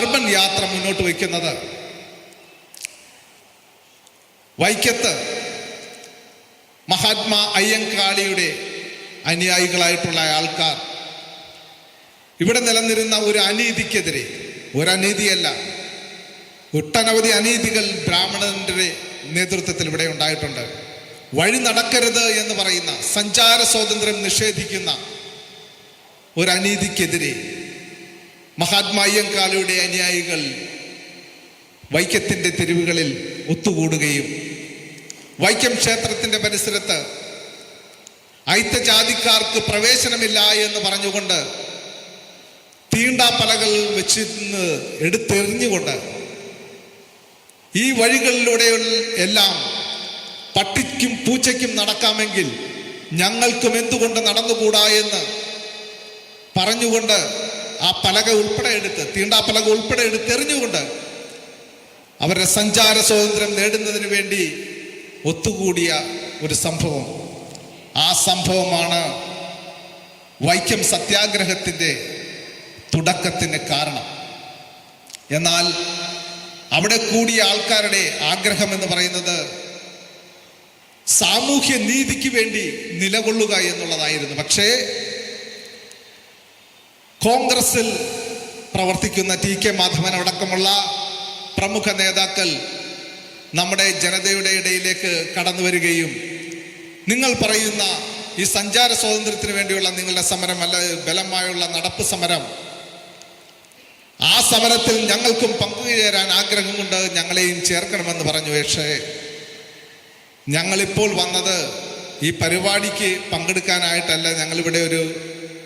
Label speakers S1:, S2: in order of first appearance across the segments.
S1: Urban യാത്ര മുന്നോട്ട് വയ്ക്കുന്നത്. വൈക്കത്ത് മഹാത്മാ അയ്യങ്കാളിയുടെ അനുയായികളായിട്ടുള്ള ആൾക്കാർ. ഇവിടെ നിലനിരുന്ന ഒരു അനീതിക്കെതിരെ ഒരു അനീതിയല്ല ഒട്ടനവധി അനീതികൾ ബ്രാഹ്മണന്റെ നേതൃത്വത്തിൽ ഇവിടെ ഉണ്ടായിട്ടുണ്ട്. വഴി നടക്കരുത് എന്ന് പറയുന്ന സഞ്ചാര സ്വാതന്ത്ര്യം നിഷേധിക്കുന്ന ഒരു മഹാത്മാ അയ്യങ്കാളിയുടെ അനുയായികൾ വൈക്കത്തിന്റെ തെരുവുകളിൽ ഒത്തുകൂടുകയും വൈക്കം ക്ഷേത്രത്തിന്റെ പരിസരത്ത് അയിത്തജാതിക്കാർക്ക് പ്രവേശനമില്ല എന്ന് പറഞ്ഞുകൊണ്ട് തീണ്ടാപ്പലകൾ വെച്ചിരുന്ന് എടുത്തെറിഞ്ഞുകൊണ്ട് ഈ വഴികളിലൂടെ എല്ലാം പട്ടിക്കും പൂച്ചയ്ക്കും നടക്കാമെങ്കിൽ ഞങ്ങൾക്കും എന്തുകൊണ്ട് നടന്നുകൂടാ എന്ന് പറഞ്ഞുകൊണ്ട് ആ പലക ഉൾപ്പെടെ എടുത്ത് തീണ്ടാപ്പലക ഉൾപ്പെടെ എടുത്തെറിഞ്ഞുകൊണ്ട് അവരുടെ സഞ്ചാര സ്വാതന്ത്ര്യം നേടുന്നതിന് വേണ്ടി ഒത്തുകൂടിയ ഒരു സംഭവം. ആ സംഭവമാണ് വൈക്കം സത്യാഗ്രഹത്തിന്റെ തുടക്കത്തിന് കാരണം. എന്നാൽ അവിടെ കൂടിയ ആൾക്കാരുടെ ആഗ്രഹം എന്ന് പറയുന്നത് സാമൂഹ്യ നീതിക്ക് വേണ്ടി നിലകൊള്ളുക എന്നുള്ളതായിരുന്നു. പക്ഷേ കോൺഗ്രസിൽ പ്രവർത്തിക്കുന്ന ടി കെ മാധവൻ അടക്കമുള്ള പ്രമുഖ നേതാക്കൾ നമ്മുടെ ജനതയുടെ ഇടയിലേക്ക് കടന്നു വരികയും നിങ്ങൾ പറയുന്ന ഈ സഞ്ചാര സ്വാതന്ത്ര്യത്തിന് വേണ്ടിയുള്ള നിങ്ങളുടെ സമരം അല്ല ബലമായുള്ള നടപ്പ് സമരം ആ സമരത്തിൽ ഞങ്ങൾക്കും പങ്കുചേരാൻ ആഗ്രഹമുണ്ട് ഞങ്ങളെയും ചേർക്കണമെന്ന് പറഞ്ഞു. പക്ഷേ ഞങ്ങളിപ്പോൾ വന്നത് ഈ പരിപാടിക്ക് പങ്കെടുക്കാനായിട്ടല്ല. ഞങ്ങളിവിടെ ഒരു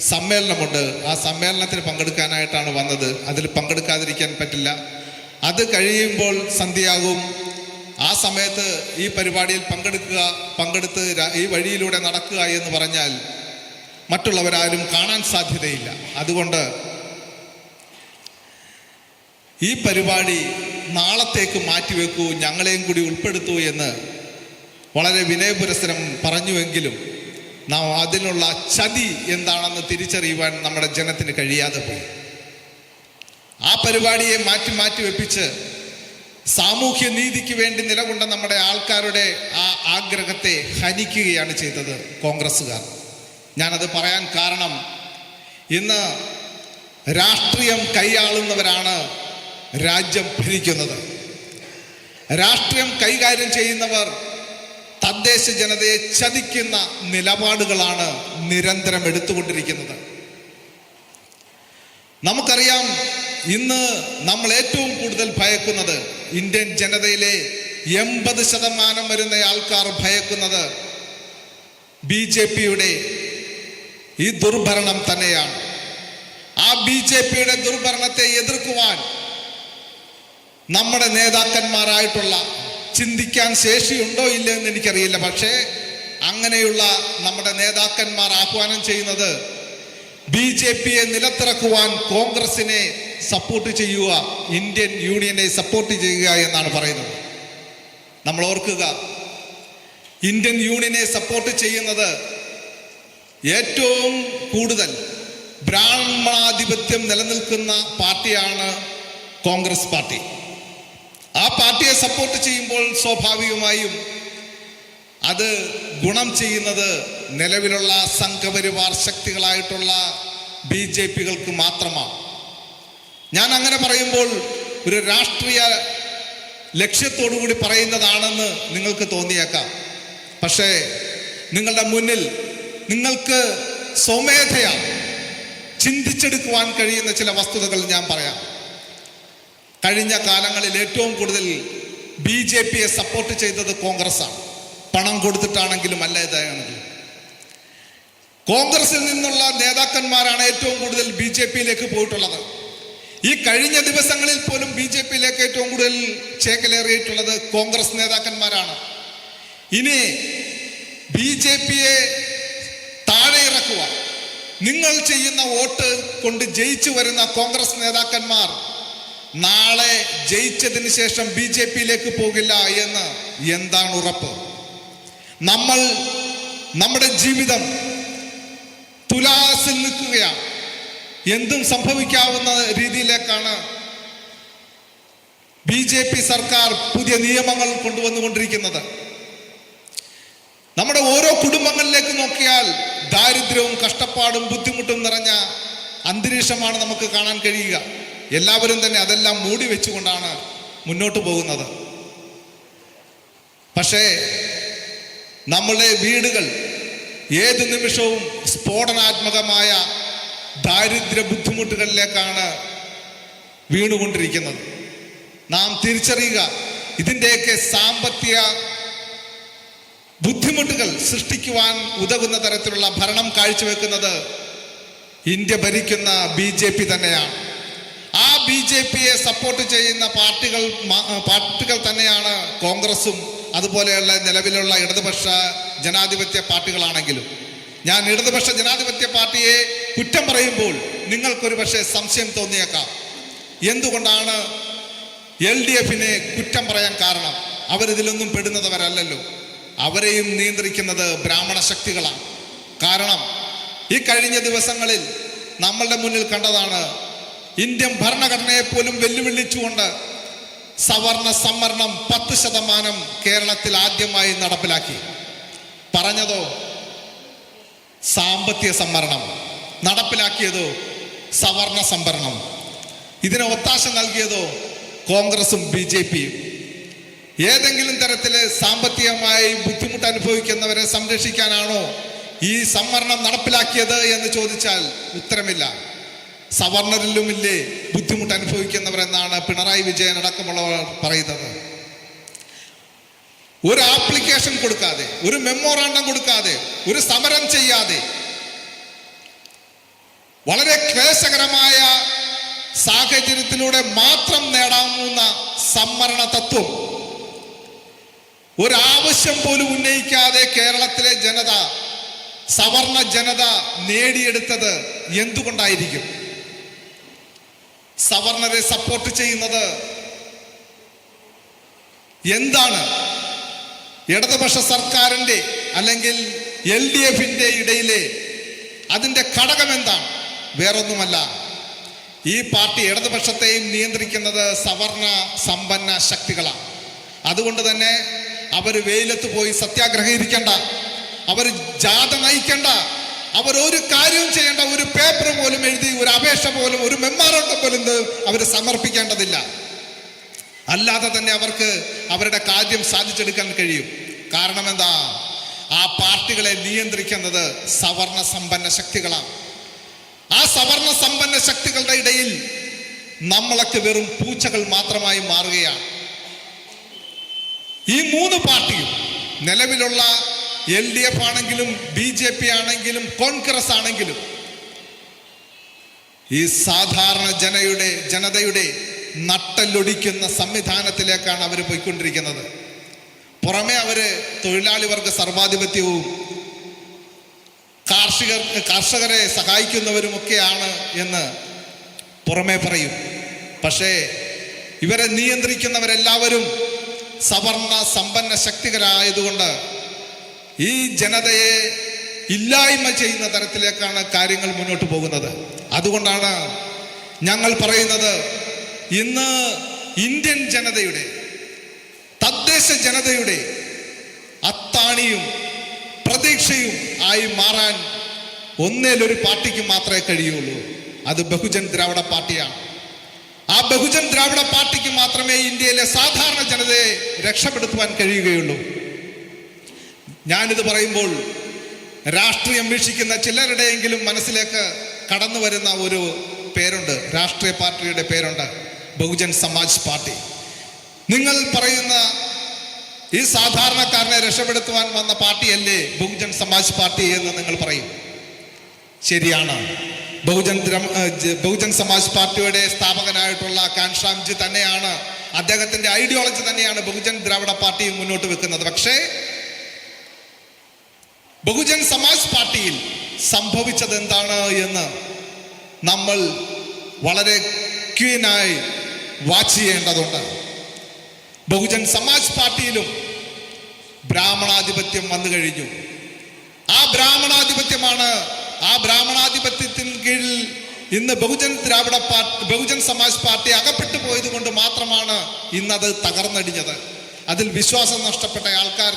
S1: സമ്മേളനമുണ്ട്. ആ സമ്മേളനത്തിൽ പങ്കെടുക്കാനായിട്ടാണ് വന്നത്. അതിൽ പങ്കെടുക്കാതിരിക്കാൻ പറ്റില്ല. അത് കഴിയുമ്പോൾ സന്ധ്യയാകും. ആ സമയത്ത് ഈ പരിപാടിയിൽ പങ്കെടുക്കുക പങ്കെടുത്ത് ഈ വഴിയിലൂടെ നടക്കുക എന്ന് പറഞ്ഞാൽ മറ്റുള്ളവരാരും കാണാൻ സാധ്യതയില്ല. അതുകൊണ്ട് ഈ പരിപാടി നാളത്തേക്ക് മാറ്റിവെക്കൂ ഞങ്ങളെയും കൂടി ഉൾപ്പെടുത്തൂ എന്ന് വളരെ വിനയപുരസരം പറഞ്ഞുവെങ്കിലും നാം അതിനുള്ള ചതി എന്താണെന്ന് തിരിച്ചറിയുവാൻ നമ്മുടെ ജനത്തിന് കഴിയാതെ പോയി. ആ പരിപാടിയെ മാറ്റി മാറ്റി വെപ്പിച്ച് സാമൂഹ്യ നീതിക്ക് വേണ്ടി നിലകൊണ്ട നമ്മുടെ ആൾക്കാരുടെ ആ ആഗ്രഹത്തെ ഹനിക്കുകയാണ് ചെയ്തത് കോൺഗ്രസ്സുകാർ. ഞാനത് പറയാൻ കാരണം ഇന്ന് രാഷ്ട്രീയം കൈയാളുന്നവരാണ് രാജ്യം ഭരിക്കുന്നത്. രാഷ്ട്രീയം കൈകാര്യം ചെയ്യുന്നവർ തദ്ദേശ ജനതയെ ചതിക്കുന്ന നിലപാടുകളാണ് നിരന്തരം എടുത്തുകൊണ്ടിരിക്കുന്നത്. നമുക്കറിയാം ഇന്ന് നമ്മൾ ഏറ്റവും കൂടുതൽ ഭയക്കുന്നത് ഇന്ത്യൻ ജനതയിലെ എൺപത് ശതമാനം വരുന്ന ആൾക്കാർ ഭയക്കുന്നത് ബി ജെ പിയുടെ ഈ ദുർഭരണം തന്നെയാണ്. ആ ബി ജെ പിയുടെ ദുർഭരണത്തെ എതിർക്കുവാൻ നമ്മുടെ നേതാക്കന്മാരായിട്ടുള്ള ചിന്തിക്കാൻ ശേഷിയുണ്ടോ ഇല്ല എന്ന് എനിക്കറിയില്ല. പക്ഷേ അങ്ങനെയുള്ള നമ്മുടെ നേതാക്കന്മാർ ആഹ്വാനം ചെയ്യുന്നത് ബി ജെ പിയെ നിലത്തിറക്കുവാൻ കോൺഗ്രസിനെ സപ്പോർട്ട് ചെയ്യുക ഇന്ത്യൻ യൂണിയനെ സപ്പോർട്ട് ചെയ്യുക എന്നാണ് പറയുന്നത്. നമ്മൾ ഓർക്കുക ഇന്ത്യൻ യൂണിയനെ സപ്പോർട്ട് ചെയ്യുന്നത് ഏറ്റവും കൂടുതൽ ബ്രാഹ്മണാധിപത്യം നിലനിൽക്കുന്ന പാർട്ടിയാണ് കോൺഗ്രസ് പാർട്ടി. ആ പാർട്ടിയെ സപ്പോർട്ട് ചെയ്യുമ്പോൾ സ്വാഭാവികമായും അത് ഗുണം ചെയ്യുന്നത് നിലവിലുള്ള സംഘപരിവാർ ശക്തികളായിട്ടുള്ള ബി ജെ പികൾക്ക് മാത്രമാണ്. ഞാൻ അങ്ങനെ പറയുമ്പോൾ ഒരു രാഷ്ട്രീയ ലക്ഷ്യത്തോടു കൂടി പറയുന്നതാണെന്ന് നിങ്ങൾക്ക് തോന്നിയേക്കാം. പക്ഷേ നിങ്ങളുടെ മുന്നിൽ നിങ്ങൾക്ക് സ്വമേധയാ ചിന്തിച്ചെടുക്കുവാൻ കഴിയുന്ന ചില വസ്തുതകൾ ഞാൻ പറയാം. കഴിഞ്ഞ കാലങ്ങളിൽ ഏറ്റവും കൂടുതൽ ബി ജെ പിയെ സപ്പോർട്ട് ചെയ്തത് കോൺഗ്രസ്സാണ്. പണം കൊടുത്തിട്ടാണെങ്കിലും അല്ല ഇതാണെങ്കിലും കോൺഗ്രസിൽ നിന്നുള്ള നേതാക്കന്മാരാണ് ഏറ്റവും കൂടുതൽ ബി ജെ പിയിലേക്ക് പോയിട്ടുള്ളത്. ഈ കഴിഞ്ഞ ദിവസങ്ങളിൽ പോലും ബി ജെ പിയിലേക്ക് ഏറ്റവും കൂടുതൽ ചേക്കലേറിയിട്ടുള്ളത് കോൺഗ്രസ് നേതാക്കന്മാരാണ്. ഇനി ബി ജെ പിയെ താഴെ ഇറക്കുക നിങ്ങൾ ചെയ്യുന്ന വോട്ട് കൊണ്ട് ജയിച്ചു വരുന്ന കോൺഗ്രസ് നേതാക്കന്മാർ നാളെ ജയിച്ചതിന് ശേഷം ബി ജെ പിയിലേക്ക് പോകില്ല എന്ന് എന്താണ് ഉറപ്പ്? നമ്മൾ നമ്മുടെ ജീവിതം തുലാസിൽ നിൽക്കുകയാണ്. എന്തും സംഭവിക്കാവുന്ന രീതിയിലേക്കാണ് ബി ജെ പി സർക്കാർ പുതിയ നിയമങ്ങൾ കൊണ്ടുവന്നുകൊണ്ടിരിക്കുന്നത്. നമ്മുടെ ഓരോ കുടുംബങ്ങളിലേക്ക് നോക്കിയാൽ ദാരിദ്ര്യവും കഷ്ടപ്പാടും ബുദ്ധിമുട്ടും നിറഞ്ഞ അന്തരീക്ഷമാണ് നമുക്ക് കാണാൻ കഴിയുക. എല്ലാവരും തന്നെ അതെല്ലാം മൂടി വെച്ചുകൊണ്ടാണ് മുന്നോട്ട് പോകുന്നത്. പക്ഷേ നമ്മളുടെ വീടുകൾ ഏത് നിമിഷവും സ്ഫോടനാത്മകമായ ദാരിദ്ര്യ ബുദ്ധിമുട്ടുകളിലേക്കാണ് വീണുകൊണ്ടിരിക്കുന്നത്. നാം തിരിച്ചറിയുക ഇതിന്റെയൊക്കെ സാമ്പത്തിക ബുദ്ധിമുട്ടുകൾ സൃഷ്ടിക്കുവാൻ ഉതകുന്ന തരത്തിലുള്ള ഭരണം കാഴ്ചവെക്കുന്നത് ഇന്ത്യ ഭരിക്കുന്ന ബി തന്നെയാണ്. ബി ജെ പിയെ സപ്പോർട്ട് ചെയ്യുന്ന പാർട്ടികൾ പാർട്ടികൾ തന്നെയാണ് കോൺഗ്രസും അതുപോലെയുള്ള നിലവിലുള്ള ഇടതുപക്ഷ ജനാധിപത്യ പാർട്ടികളാണെങ്കിലും. ഞാൻ ഇടതുപക്ഷ ജനാധിപത്യ പാർട്ടിയെ കുറ്റം പറയുമ്പോൾ നിങ്ങൾക്കൊരു പക്ഷേ സംശയം തോന്നിയേക്കാം. എന്തുകൊണ്ടാണ് എൽ ഡി എഫിനെ കുറ്റം പറയാൻ കാരണം? അവരിതിലൊന്നും പെടുന്നതവരല്ലല്ലോ അവരെയും നിയന്ത്രിക്കുന്നത് ബ്രാഹ്മണ ശക്തികളാണ്. കാരണം ഈ കഴിഞ്ഞ ദിവസങ്ങളിൽ നമ്മളുടെ മുന്നിൽ കണ്ടതാണ് ഇന്ത്യൻ ഭരണഘടനയെ പോലും വെല്ലുവിളിച്ചുകൊണ്ട് സവർണ സംവരണം പത്ത് ശതമാനം കേരളത്തിൽ ആദ്യമായി നടപ്പിലാക്കി. പറഞ്ഞതോ? സാമ്പത്തിക സംവരണം. നടപ്പിലാക്കിയതോ? സവർണ സംവരണം. ഇതിന് ഒത്താശ നൽകിയതോ? കോൺഗ്രസും ബി ജെ പിയും. ഏതെങ്കിലും തരത്തിൽ സാമ്പത്തികമായി ബുദ്ധിമുട്ട് അനുഭവിക്കുന്നവരെ സംരക്ഷിക്കാനാണോ ഈ സംവരണം നടപ്പിലാക്കിയത് എന്ന് ചോദിച്ചാൽ ഉത്തരമില്ല. സവർണരിലുമില്ലേ ബുദ്ധിമുട്ട് അനുഭവിക്കുന്നവരെന്നാണ് പിണറായി വിജയൻ അടക്കമുള്ളവർ പറയുന്നത്. ഒരു ആപ്ലിക്കേഷൻ കൊടുക്കാതെ ഒരു മെമ്മോറാണ്ടം കൊടുക്കാതെ ഒരു സമരം ചെയ്യാതെ വളരെ ക്ലേശകരമായ സാഹചര്യത്തിലൂടെ മാത്രം നേടാവുന്ന സംവരണ തത്വം ഒരാവശ്യം പോലും ഉന്നയിക്കാതെ കേരളത്തിലെ ജനത സവർണ ജനത നേടിയെടുത്തത് എന്തുകൊണ്ടായിരിക്കും? സവർണരെ സപ്പോർട്ട് ചെയ്യുന്നത്. എന്താണ്? ഇടതുപക്ഷ സർക്കാരിന്റെ അല്ലെങ്കിൽ എൽ ഡി എഫിന്റെ ഇടയിലെ അതിന്റെ ഘടകം എന്താണ്? വേറൊന്നുമല്ല. ഈ പാർട്ടി ഇടതുപക്ഷത്തെയും നിയന്ത്രിക്കുന്നത് സവർണ സമ്പന്ന ശക്തികളാണ്. അതുകൊണ്ട് തന്നെ അവർ വെയിലത്ത് പോയി സത്യാഗ്രഹം ഇരിക്കണ്ട അവർ ജാഥ നയിക്കണ്ട. അവർ ഒരു കാര്യവും ചെയ്യേണ്ട ഒരു പേപ്പർ പോലും എഴുതി ഒരു അപേക്ഷ പോലും ഒരു മെമ്മോറണ്ടം പോലും അവർ സമർപ്പിക്കേണ്ടതില്ല. അല്ലാതെ തന്നെ അവർക്ക് അവരുടെ കാര്യം സാധിച്ചെടുക്കാൻ കഴിയും. കാരണം എന്താ? ആ പാർട്ടികളെ നിയന്ത്രിക്കുന്നത് സവർണ സമ്പന്ന ശക്തികളാണ്. ആ സവർണ സമ്പന്ന ശക്തികളുടെ ഇടയിൽ നമ്മളൊക്കെ വെറും പൂച്ചകൾ മാത്രമായി മാറുകയാണ്. ഈ മൂന്ന് പാർട്ടിയും നിലവിലുള്ള എൽ ഡി എഫ് ആണെങ്കിലും ബി ജെ പി ആണെങ്കിലും കോൺഗ്രസ് ആണെങ്കിലും ഈ സാധാരണ ജനയുടെ ജനതയുടെ നട്ടല്ലൊടിക്കുന്ന സംവിധാനത്തിലേക്കാണ് അവർ പോയിക്കൊണ്ടിരിക്കുന്നത്. പുറമെ അവർ തൊഴിലാളി വർഗ സർവാധിപത്യവും കാർഷികർ കർഷകരെ സഹായിക്കുന്നവരുമൊക്കെയാണ് എന്ന് പുറമെ പറയും. പക്ഷേ ഇവരെ നിയന്ത്രിക്കുന്നവരെല്ലാവരും സവർണ സമ്പന്ന ശക്തികളായതുകൊണ്ട് ഈ ജനതയെ ഇല്ലായ്മ ചെയ്യുന്ന തരത്തിലേക്കാണ് കാര്യങ്ങൾ മുന്നോട്ട് പോകുന്നത്. അതുകൊണ്ടാണ് ഞങ്ങൾ പറയുന്നത് ഇന്ന് ഇന്ത്യൻ ജനതയുടെ തദ്ദേശ ജനതയുടെ അത്താണിയും പ്രതീക്ഷയും ആയി മാറാൻ ഒന്നേലൊരു പാർട്ടിക്ക് മാത്രമേ കഴിയുള്ളൂ. അത് ബഹുജൻ ദ്രാവിഡ പാർട്ടിയാണ്. ആ ബഹുജൻ ദ്രാവിഡ പാർട്ടിക്ക് മാത്രമേ ഇന്ത്യയിലെ സാധാരണ ജനതയെ രക്ഷപ്പെടുത്തുവാൻ കഴിയുകയുള്ളൂ. ഞാനിത് പറയുമ്പോൾ രാഷ്ട്രീയം വീക്ഷിക്കുന്ന ചിലരുടെയെങ്കിലും മനസ്സിലേക്ക് കടന്നു വരുന്ന ഒരു പേരുണ്ട്. രാഷ്ട്രീയ പാർട്ടിയുടെ പേരുണ്ട് ബഹുജൻ സമാജ് പാർട്ടി. നിങ്ങൾ പറയുന്ന ഈ സാധാരണക്കാരനെ രക്ഷപ്പെടുത്തുവാൻ വന്ന പാർട്ടിയല്ലേ ബഹുജൻ സമാജ് പാർട്ടി എന്ന് നിങ്ങൾ പറയും. ശരിയാണ്. ബഹുജൻ ബഹുജൻ സമാജ് പാർട്ടിയുടെ സ്ഥാപകനായിട്ടുള്ള കാൻഷാംജി തന്നെയാണ്. അദ്ദേഹത്തിന്റെ ഐഡിയോളജി തന്നെയാണ് ബഹുജൻ ദ്രാവിഡ പാർട്ടി മുന്നോട്ട് വെക്കുന്നത്. പക്ഷേ ബഹുജൻ സമാജ് പാർട്ടിയിൽ സംഭവിച്ചത് എന്താണ് എന്ന് നമ്മൾ വളരെ ക്വീനായി വാച്ച് ചെയ്യേണ്ടതുണ്ട്. ബഹുജൻ സമാജ് പാർട്ടിയിലും ബ്രാഹ്മണാധിപത്യം വന്നു കഴിഞ്ഞു. ആ ബ്രാഹ്മണാധിപത്യമാണ് ആ ബ്രാഹ്മണാധിപത്യത്തിന് കീഴിൽ ഇന്ന് ബഹുജൻ ദ്രാവിഡ പാർട്ടി ബഹുജൻ സമാജ് പാർട്ടി അകപ്പെട്ടു പോയത് കൊണ്ട് മാത്രമാണ് ഇന്നത് തകർന്നടിഞ്ഞത്. അതിൽ വിശ്വാസം നഷ്ടപ്പെട്ട ആൾക്കാർ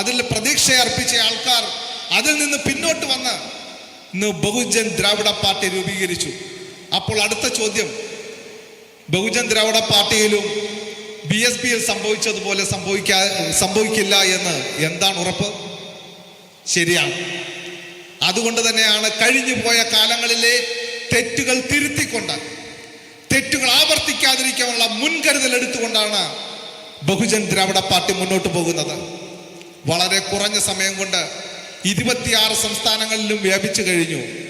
S1: അതിൽ പ്രതീക്ഷ അർപ്പിച്ച ആൾക്കാർ അതിൽ നിന്ന് പിന്നോട്ട് വന്ന് ഇന്ന് ബഹുജൻ ദ്രാവിഡ പാർട്ടി രൂപീകരിച്ചു. അപ്പോൾ അടുത്ത ചോദ്യം ബഹുജൻ ദ്രാവിഡ പാർട്ടിയിലും ബി എസ് പിയിൽ സംഭവിച്ചതുപോലെ സംഭവിക്കാ സംഭവിക്കില്ല എന്ന് എന്താണ് ഉറപ്പ്? ശരിയാണ്. അതുകൊണ്ട് തന്നെയാണ് കഴിഞ്ഞു പോയ കാലങ്ങളിലെ തെറ്റുകൾ തിരുത്തിക്കൊണ്ട് തെറ്റുകൾ ആവർത്തിക്കാതിരിക്കാനുള്ള മുൻകരുതൽ എടുത്തുകൊണ്ടാണ് ബഹുജൻ ദ്രാവിഡ പാർട്ടി മുന്നോട്ട് പോകുന്നത്. വളരെ കുറഞ്ഞ സമയം കൊണ്ട് ഇരുപത്തിയാറ് സംസ്ഥാനങ്ങളിലും വ്യാപിച്ചു കഴിഞ്ഞു.